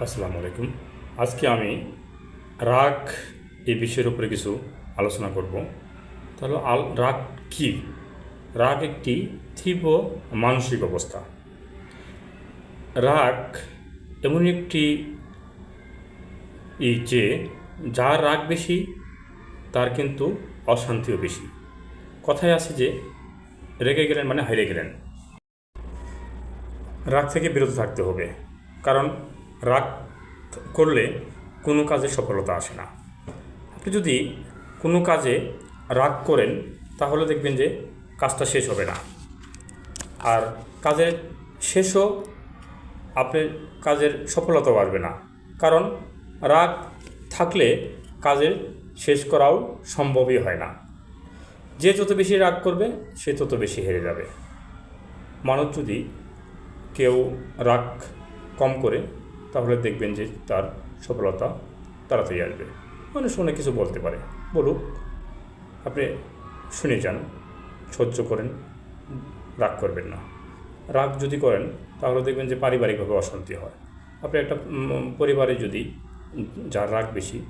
আসসালামু আলাইকুম। আজকে আমি রাগ এই বিষয়ের উপরে কিছু আলোচনা করব। তাহলে আল রাগ কি? রাগ একটি তীব্র মানসিক অবস্থা। রাগ এমন একটি ই যে, যার রাগ বেশি, তার কিন্তু অশান্তিও বেশি। কথায় আছে যে, রেগে গেলেন মানে হারিয়ে গেলেন। রাগ থেকে বিরত থাকতে হবে। কারণ রাগ করলে কোনো কাজে সফলতা আসে না। আপনি যদি কোনো কাজে রাগ করেন, তাহলে দেখবেন যে কাজটা শেষ হবে না। আর কাজের শেষও আপনার কাজের সফলতাও আসবে না। কারণ রাগ থাকলে কাজের শেষ করাও সম্ভবই হয় না। যে যত বেশি রাগ করবে, সে তত বেশি হেরে যাবে। মানুষ যদি কেউ রাগ কম করে তাহলে দেখবেন যে তার সফলতা তাড়াতাড়ি আসবে। মানুষ অনেক কিছু বলতে পারে। বলুক, আপনি শুনে যান, সহ্য করেন, রাগ করবেন না। রাগ যদি করেন, তাহলে দেখবেন যে পারিবারিকভাবে অশান্তি হয়। আপনি একটা পরিবারে যদি যার রাগ বেশি,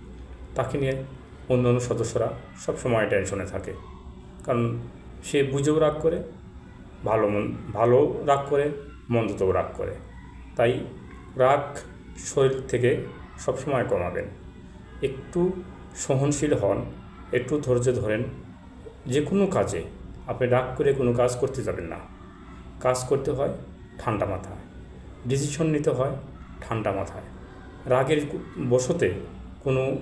তাকে নিয়ে অন্য অন্য সদস্যরা সবসময় টেনশনে থাকে। কারণ সে বুঝেও রাগ করে, ভালো মন, ভালো রাগ করে মন্দতেও রাগ করে। তাই রাগ শরীর থেকে সবসময় কমাবেন। একটু সহনশীল হন, একটু ধৈর্য ধরেন। যে কোনো কাজে আপনি রাগ করে কোনো কাজ করতে যাবেন না। কাজ করতে হয় ঠান্ডা মাথায়। ডিসিশন নিতে হয় ঠান্ডা মাথায়। রাগের বসতে কোনো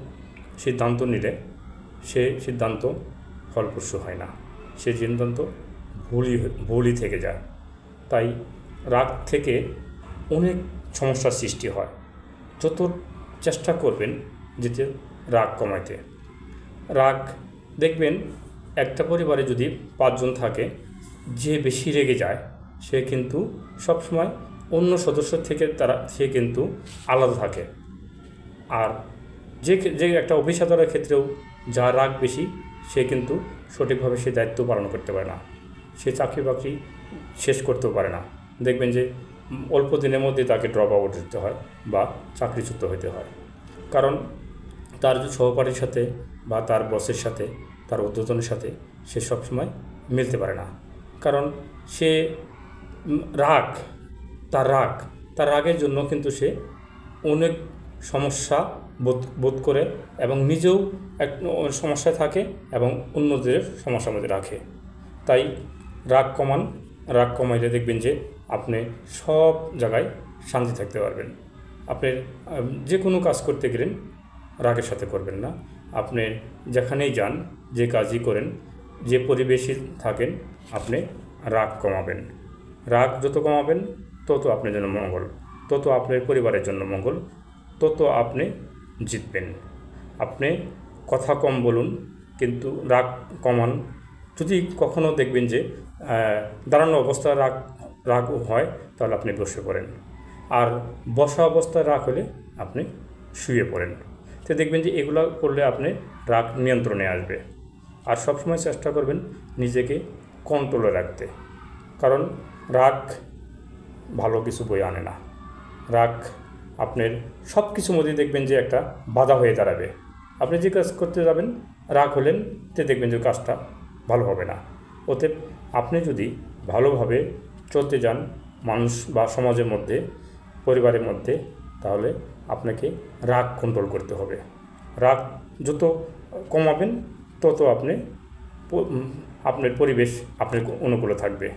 সিদ্ধান্ত নিলে সে সিদ্ধান্ত ফলপ্রসূ হয় না। সে সিদ্ধান্ত ভুলই ভুলই থেকে যায়। তাই রাগ থেকে অনেক সমস্যার সৃষ্টি হয়। যত চেষ্টা করবেন যেতে রাগ কমাইতে। রাগ, দেখবেন একটা পরিবারে যদি পাঁচজন থাকে, যে বেশি রেগে যায়, সে কিন্তু সবসময় অন্য সদস্য থেকে তারা, সে কিন্তু আলাদা থাকে। আর যে যে একটা অফিসাদারের ক্ষেত্রেও যা রাগ বেশি, সে কিন্তু সঠিকভাবে সে দায়িত্ব পালন করতে পারে না। সে চাকরি বাকরি শেষ করতেও পারে না। দেখবেন যে অল্প দিনের মধ্যে তাকে ড্রপ আউট দিতে হয় বা চাকরিচ্যুত হতে হয়। কারণ তার সহপাঠীর সাথে বা তার বসের সাথে, তার ঊর্ধ্বতনের সাথে সে সবসময় মিলতে পারে না। কারণ সে রাগ, তার রাগ, তার রাগের জন্য কিন্তু সে অনেক সমস্যা বোধ বোধ করে এবং নিজেও এক সমস্যায় থাকে এবং অন্যদের সমস্যার মধ্যে রাখে। তাই রাগ কমান, রাগ কমাইলে দেখবেন যে আপনি সব জায়গায় শান্তি থাকতে পারবেন। আপনি যে কোনো কাজ করতে গেলেন, রাগের সাথে করবেন না। আপনি যেখানেই যান, যে কাজই করেন, যে পরিবেশে থাকেন, আপনি রাগ কমাবেন। রাগ যত কমাবেন, তত আপনার জন্য মঙ্গল। তত আপনার পরিবারের জন্য মঙ্গল। তত আপনি জিতবেন। আপনি কথা কম বলুন, কিন্তু রাগ কমান। যদি কখনও দেখবেন যে দাঁড়ানো অবস্থায় রাগ রাগ হয় তাহলে আপনি বসে পড়েন। আর বসা অবস্থায় রাগ হলে আপনি শুয়ে পড়েন। তো দেখবেন যে এগুলো করলে আপনি রাগ নিয়ন্ত্রণে আসবে। আর সবসময় চেষ্টা করবেন নিজেকে কন্ট্রোলে রাখতে। কারণ রাগ ভালো কিছু বই আনে না। রাগ আপনার সব কিছুর মধ্যে দেখবেন যে একটা বাধা হয়ে দাঁড়াবে। আপনি যে কাজ করতে যাবেন, রাগ হলেন, তে দেখবেন যে কাজটা ভালো হবে না। ওতে আপনি যদি ভালোভাবে চলতে যান মানুষ বা সমাজের মধ্যে, পরিবারের মধ্যে, তাহলে আপনাকে রাগ কন্ট্রোল করতে হবে। রাগ যত কমাবেন, তত আপনি আপনার পরিবেশ আপনার অনুকূলে থাকবে।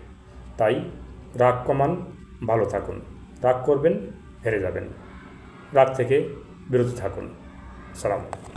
তাই রাগ কমান, ভালো থাকুন। রাগ করবেন, হেরে যাবেন। রাগ থেকে বিরত থাকুন। সালাম।